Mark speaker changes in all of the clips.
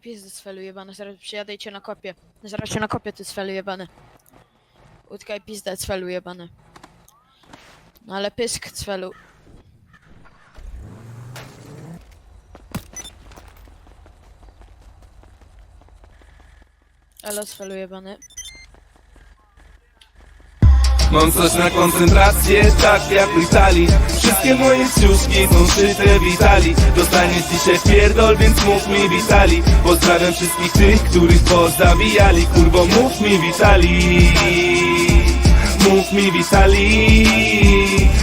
Speaker 1: pizdy cfelu jebane, zaraz przyjadę i cię na kopie. Zaraz cię na kopie, ty cfelu jebany. Utkaj pizdę cfelu jebany. No ale pysk cfelu. Elo cfelu jebany.
Speaker 2: Mam coś na koncentrację, tak jak w Wszystkie moje ciuszki są szyte w Italii. Dostaniesz dzisiaj pierdol, więc mów mi Witali. Pozdrawiam wszystkich tych, których pozabijali. Kurwo, mów mi Witali. Mów mi Witali.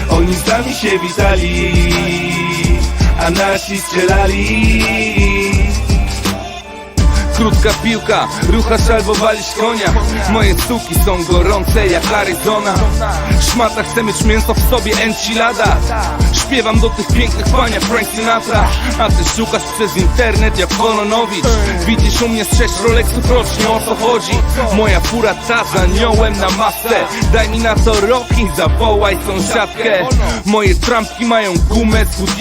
Speaker 2: Oni z nami się witali A nasi strzelali Krótka piłka, ruchasz albo walisz konia. Moje suki są gorące jak Arizona. Szmata chce mieć mięso w sobie enchilada. Śpiewam do tych pięknych pania Frank Sinatra. A ty szukasz przez internet jak Kononowicz. Widzisz u mnie sześć Rolexów rocznie o co chodzi? Moja fura ta z na masce Daj mi na to rok i zawołaj sąsiadkę. Moje trampki mają gumę z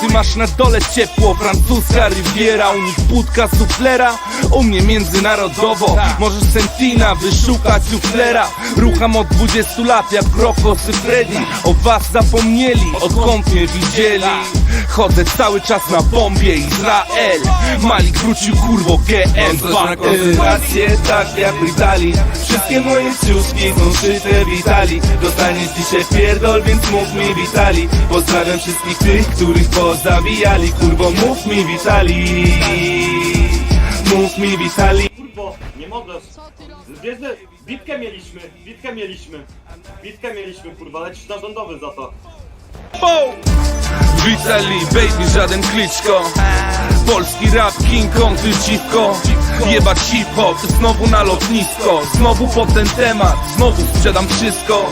Speaker 2: Ty masz na dole ciepło, francuska riviera. U nich budka suflera, u mnie międzynarodowo Możesz Sentina wyszukać suflera Rucham od 20 lat jak Rocco Syfredi O was zapomnieli, odkąd mnie widzieli. Chodzę cały czas na bombie Izrael. Malik wrócił kurwo GM na koncentrację, tak jak w Italii Wszystkie moje ciuszki są szyte w Italii. Dostaniesz dzisiaj pierdol, więc mów mi Witali. Pozdrawiam wszystkich tych, których pozabijali. Kurwo, mów mi Witali Mów mi Witali
Speaker 3: Kurwo, nie mogę. Że bitkę mieliśmy, bitkę mieliśmy. Bitkę mieliśmy, kurwa, lecisz na rządowy za to.
Speaker 2: Witali, baby, żaden kliczko Polski rap, King Kong, dziwko Jebać hip-hop, znowu na lotnisko. Znowu po ten temat, znowu sprzedam wszystko.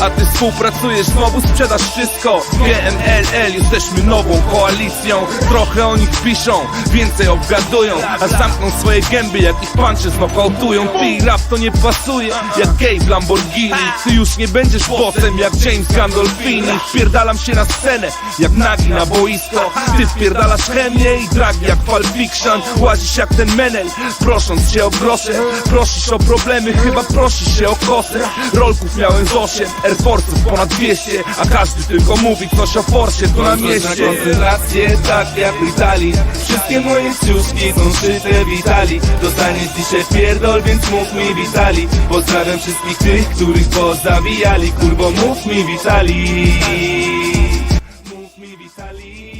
Speaker 2: A ty współpracujesz, znowu sprzedasz wszystko. GMLL, jesteśmy nową koalicją. Trochę o nich piszą, więcej obgadują. A zamkną swoje gęby, jak ich punche znokautują. Ty i rap to nie pasuje, jak gay w Lamborghini. Ty już nie będziesz bossem, jak James Gandolfini. Wpierdalam się na scenę, jak nagi na boisko. Ty wpierdalasz chemię i drag jak Pulp Fiction Łazisz jak ten menel, prosząc się o grosze Prosisz o problemy, chyba prosisz się o kosę. Rolków miałem z 8, Air Force'ów ponad 200 A każdy tylko mówi coś o Forsie tu na mieście. koncentrację, tak jak w Italii. Wszystkie moje ciuszki są szyte w Italii. Dostaniesz dzisiaj pierdol, więc mów mi Witali. Pozdrawiam wszystkich tych, których pozabijali. Kurwo, mów mi Witali. Mów mi Witali